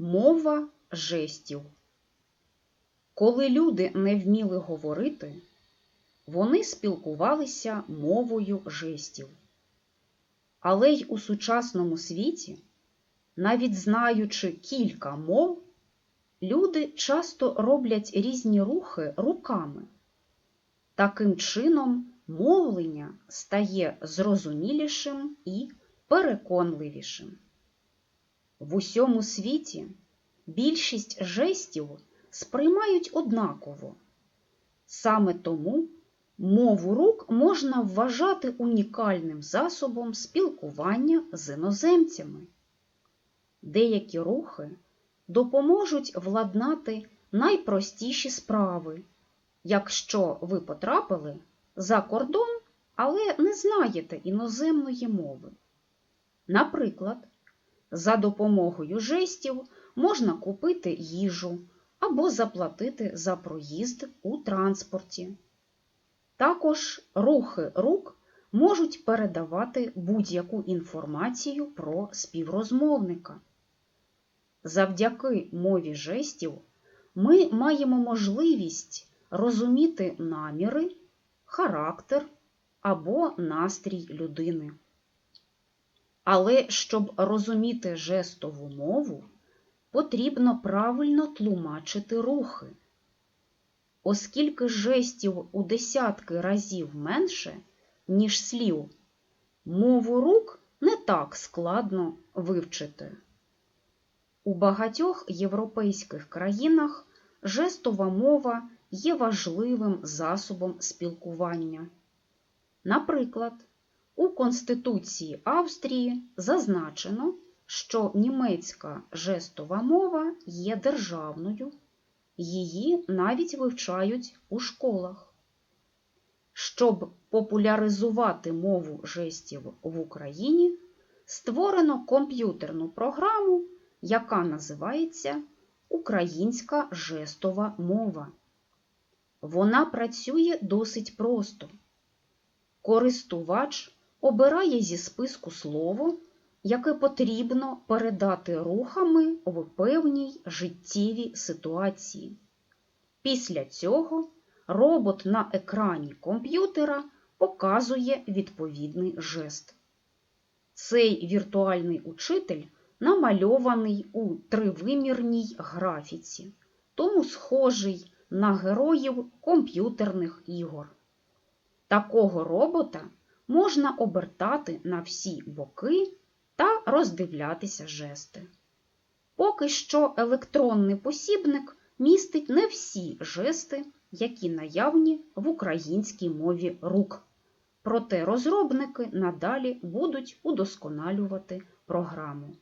Мова жестів. Коли люди не вміли говорити, вони спілкувалися мовою жестів. Але й у сучасному світі, навіть знаючи кілька мов, люди часто роблять різні рухи руками. Таким чином, мовлення стає зрозумілішим і переконливішим. В усьому світі більшість жестів сприймають однаково. Саме тому мову рук можна вважати унікальним засобом спілкування з іноземцями. Деякі рухи допоможуть владнати найпростіші справи, якщо ви потрапили за кордон, але не знаєте іноземної мови. Наприклад, за допомогою жестів можна купити їжу або заплатити за проїзд у транспорті. Також рухи рук можуть передавати будь-яку інформацію про співрозмовника. Завдяки мові жестів ми маємо можливість розуміти наміри, характер або настрій людини. Але щоб розуміти жестову мову, потрібно правильно тлумачити рухи. Оскільки жестів у десятки разів менше, ніж слів, мову рук не так складно вивчити. У багатьох європейських країнах жестова мова є важливим засобом спілкування. Наприклад, у Конституції Австрії зазначено, що німецька жестова мова є державною, її навіть вивчають у школах. Щоб популяризувати мову жестів в Україні, створено комп'ютерну програму, яка називається Українська жестова мова. Вона працює досить просто. Користувач обирає зі списку слово, яке потрібно передати рухами в певній життєвій ситуації. Після цього робот на екрані комп'ютера показує відповідний жест. Цей віртуальний учитель намальований у тривимірній графіці, тому схожий на героїв комп'ютерних ігор. Такого робота можна обертати на всі боки та роздивлятися жести. Поки що електронний посібник містить не всі жести, які наявні в українській мові рук. Проте розробники надалі будуть удосконалювати програму.